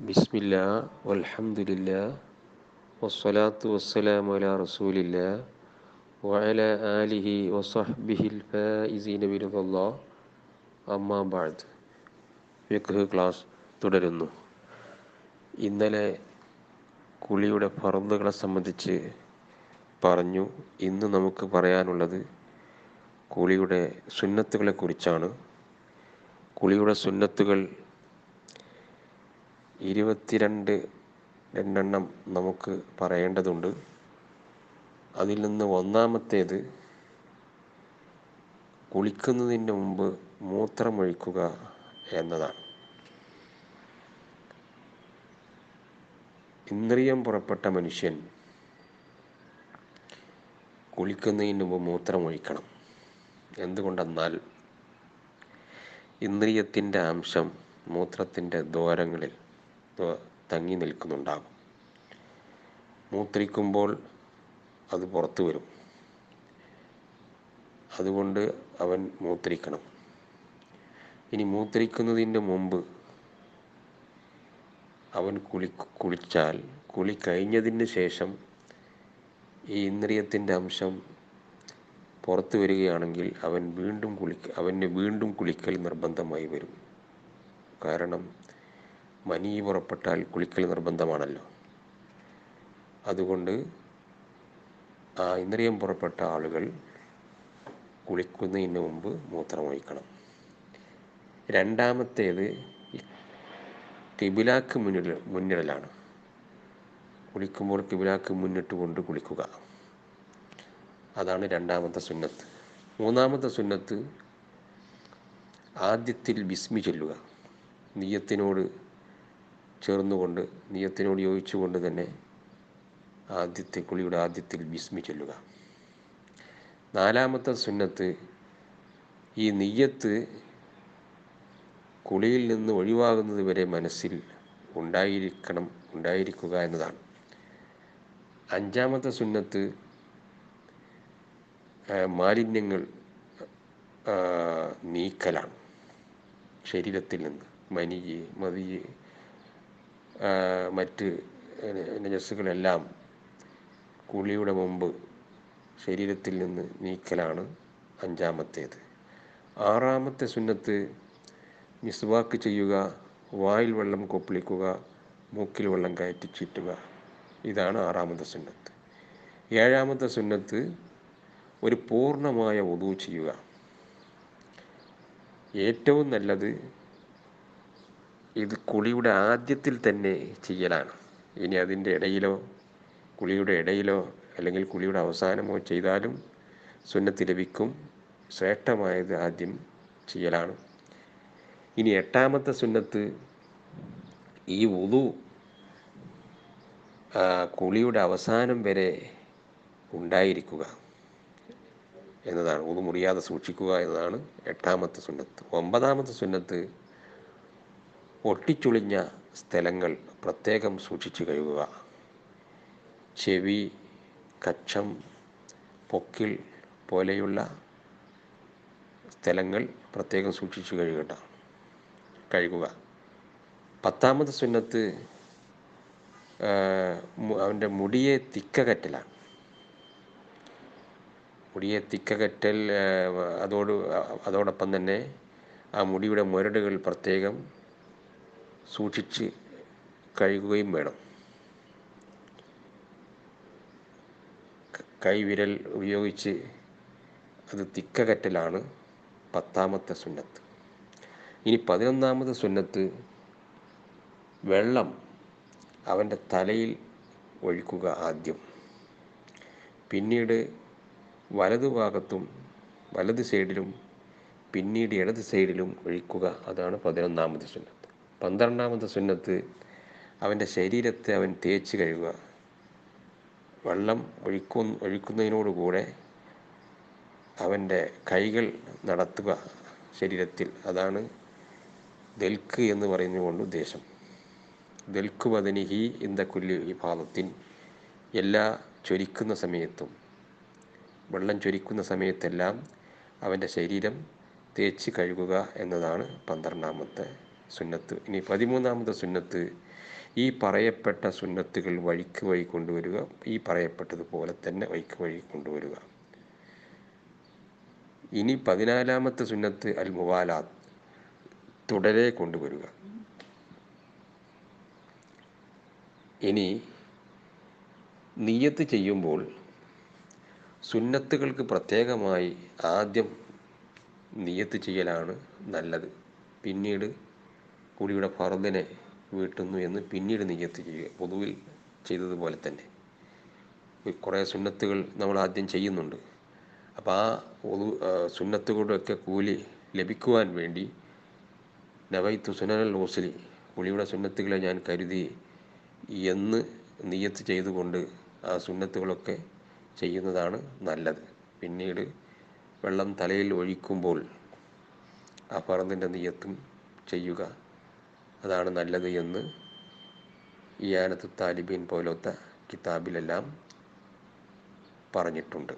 ബിസ്മില്ല വൽഹംദുലില്ല വസ്സലാത്തു വസ്സലാമു അലാ റസൂലില്ല വഅല ആലിഹി വസഹ്ബിഹിൽ ഫായിസീന ബിറുദല്ലാ അമ്മാ ബാദ് ഫിഖ് ക്ലാസ് തുടരുന്നു. ഇന്നലെ കുളിയുടെ ഫറന്നുകളെ സംബന്ധിച്ച് പറഞ്ഞു. ഇന്ന് നമുക്ക് പറയാനുള്ളത് കുളിയുടെ സുന്നത്തുകളെ കുറിച്ചാണ്. കുളിയുടെ സുന്നത്തുകൾ ഇരുപത്തിരണ്ട് രണ്ടെണ്ണം നമുക്ക് പറയേണ്ടതുണ്ട്. അതിൽ നിന്ന് ഒന്നാമത്തേത് കുളിക്കുന്നതിന് മുമ്പ് മൂത്രമൊഴിക്കുക എന്നതാണ്. ഇന്ദ്രിയം പുറപ്പെട്ട മനുഷ്യൻ കുളിക്കുന്നതിന് മുമ്പ് മൂത്രമൊഴിക്കണം. എന്തുകൊണ്ടെന്നാൽ ഇന്ദ്രിയത്തിന്റെ അംശം മൂത്രത്തിന്റെ ദ്വാരങ്ങളിൽ തങ്ങി നിൽക്കുന്നുണ്ടാകും. മൂത്രിക്കുമ്പോൾ അത് പുറത്തു വരും. അതുകൊണ്ട് അവൻ മൂത്രിക്കണം. ഇനി മൂത്രിക്കുന്നതിന് മുമ്പ് അവൻ കുളി കുളിച്ചാൽ കുളി കഴിഞ്ഞതിന് ശേഷം ഈ ഇന്ദ്രിയത്തിന്റെ അംശം പുറത്തു വരികയാണെങ്കിൽ അവൻ വീണ്ടും കുളി അവന് വീണ്ടും കുളിക്കൽ നിർബന്ധമായി വരും. കാരണം മനി പുറപ്പെട്ടാൽ കുളിക്കൽ നിർബന്ധമാണല്ലോ. അതുകൊണ്ട് ആ ഇന്ദ്രിയം പുറപ്പെട്ട ആളുകൾ കുളിക്കുന്നതിന് മുമ്പ് മൂത്രമൊഴിക്കണം രണ്ടാമത്തേത് കിബിലാക്ക് മുന്നിൽ മുന്നിടലാണ്. കുളിക്കുമ്പോൾ കിബിലാക്ക് മുന്നിട്ട് കൊണ്ട് കുളിക്കുക. അതാണ് രണ്ടാമത്തെ സുന്നത്ത്. മൂന്നാമത്തെ സുന്നത്ത് ആദ്യത്തിൽ ബിസ്മി ചൊല്ലുക. നീയത്തിനോട് ചേർന്നുകൊണ്ട് നീയത്തിനോട് യോജിച്ചുകൊണ്ട് തന്നെ ആദ്യത്തെ കുളിയുടെ ആദ്യത്തിൽ ബിസ്മി ചൊല്ലുക. നാലാമത്തെ സുന്നത്ത് ഈ നെയ്യത്ത് കുളിയിൽ നിന്ന് ഒഴിവാകുന്നത് വരെ മനസ്സിൽ ഉണ്ടായിരിക്കണം ഉണ്ടായിരിക്കുക എന്നതാണ്. അഞ്ചാമത്തെ സുന്നത്ത് മാലിന്യങ്ങൾ നീക്കലാണ്. ശരീരത്തിൽ നിന്ന് മനിയെ മതിയ് മറ്റ് നജസ്സുകളെല്ലാം കുളിയുടെ മുമ്പ് ശരീരത്തിൽ നിന്ന് നീക്കലാണ് അഞ്ചാമത്തേത്. ആറാമത്തെ സുന്നത്ത് മിസ്വാക്ക് ചെയ്യുക വായിൽ വെള്ളം കൊപ്പിളിക്കുക മൂക്കിൽ വെള്ളം കയറ്റി ചീറ്റുക. ഇതാണ് ആറാമത്തെ സുന്നത്ത്. ഏഴാമത്തെ സുന്നത്ത് ഒരു പൂർണമായ ഒതു ചെയ്യുക. ഏറ്റവും നല്ലത് ഇത് കുളിയുടെ ആദ്യത്തിൽ തന്നെ ചെയ്യലാണ്. ഇനി അതിന്റെ ഇടയിലോ കുളിയുടെ ഇടയിലോ അല്ലെങ്കിൽ കുളിയുടെ അവസാനമോ ചെയ്താലും സുന്നത്ത് ലഭിക്കും. ശ്രേഷ്ഠമായത് ആദ്യം ചെയ്യലാണ്. ഇനി എട്ടാമത്തെ സുന്നത്ത് ഈ ഉതു കുളിയുടെ അവസാനം വരെ ഉണ്ടായിരിക്കുക എന്നതാണ്. ഉതു മുറിയാതെ സൂക്ഷിക്കുക എന്നതാണ് എട്ടാമത്തെ സുന്നത്ത്. ഒമ്പതാമത്തെ സുന്നത്ത് ഒട്ടിച്ചുളിഞ്ഞ സ്ഥലങ്ങൾ പ്രത്യേകം സൂക്ഷിച്ചു കഴുകുക. ചെവി കച്ചം പൊക്കിൾ പോലെയുള്ള സ്ഥലങ്ങൾ പ്രത്യേകം സൂക്ഷിച്ചു കഴുകട്ട കഴുകുക. പത്താമത് സുന്നത്ത് അവന്റെ മുടിയെ തിക്കകറ്റലാണ്. മുടിയെ തിക്കകറ്റൽ അതോട് അതോടൊപ്പം തന്നെ ആ മുടിയുടെ മുരടുകൾ പ്രത്യേകം സൂക്ഷിച്ച് കഴുകുകയും വേണം. കൈവിരൽ ഉപയോഗിച്ച് അത് തിക്കകറ്റലാണ് പത്താമത്തെ സുന്നത്ത്. ഇനി പതിനൊന്നാമത് സുന്നത്ത് വെള്ളം അവന്റെ തലയിൽ ഒഴിക്കുക ആദ്യം. പിന്നീട് വലതുഭാഗത്തും വലത് സൈഡിലും പിന്നീട് ഇടത് സൈഡിലും ഒഴിക്കുക. അതാണ് പതിനൊന്നാമത് സുന്നത്ത്. പന്ത്രണ്ടാമത്തെ സുന്നത്ത് അവന്റെ ശരീരത്തെ അവൻ തേച്ച് കഴുകുക. വെള്ളം ഒഴിക്കു ഒഴിക്കുന്നതിനോടുകൂടെ അവന്റെ കൈകൾ നടത്തുക ശരീരത്തിൽ. അതാണ് ദൽക്ക് എന്ന് പറയുന്നതുകൊണ്ട് ഉദ്ദേശം. ദൽക്ക് വദനിഹി ഇന്ത കുല്ലി വിഭാഗത്തിൻ എല്ലാ ചൊരിക്കുന്ന സമയത്തും വെള്ളം ചൊരിക്കുന്ന സമയത്തെല്ലാം അവന്റെ ശരീരം തേച്ച് കഴുകുക എന്നതാണ് പന്ത്രണ്ടാമത്തെ സുന്നത്ത്. ഇനി പതിമൂന്നാമത്തെ സുന്നത്ത് ഈ പറയപ്പെട്ട സുന്നത്തുകൾ വഴിക്ക് വഴി കൊണ്ടുവരിക ഈ പറയപ്പെട്ടതുപോലെ തന്നെ വഴിക്ക് വഴി കൊണ്ടുവരിക. ഇനി പതിനാലാമത്തെ സുന്നത്ത് അൽ മുവാലാത്ത് തുടരെ കൊണ്ടുവരിക. ഇനി നീയത്ത് ചെയ്യുമ്പോൾ സുന്നത്തുകൾക്ക് പ്രത്യേകമായി ആദ്യം നീയത്ത് ചെയ്യലാണ് നല്ലത്. പിന്നീട് കുടിയുടെ ഫറദിനെ വീട്ടുന്നു എന്ന് പിന്നീട് നിയ്യത്ത് ചെയ്യുക പൊതുവിൽ ചെയ്തതുപോലെ തന്നെ. കുറേ സുന്നത്തുകൾ നമ്മൾ ആദ്യം ചെയ്യുന്നുണ്ട്. അപ്പോൾ ആ ഒതു സുന്നത്തുകളുടെയൊക്കെ കൂലി ലഭിക്കുവാൻ വേണ്ടി നവൈത്തു സുനനൽ ഓസിലി കുളിയുടെ സുന്നത്തുകളെ ഞാൻ കരുതി എന്ന് നിയത്ത് ചെയ്തുകൊണ്ട് ആ സുന്നത്തുകളൊക്കെ ചെയ്യുന്നതാണ് നല്ലത്. പിന്നീട് വെള്ളം തലയിൽ ഒഴിക്കുമ്പോൾ ആ പറന്നിന്റെ നിയത്തും ചെയ്യുക. അതാണ് നല്ലത് എന്ന് ഇയാനത്ത് താലിബീൻ പോലത്തെ കിതാബിലെല്ലാം പറഞ്ഞിട്ടുണ്ട്.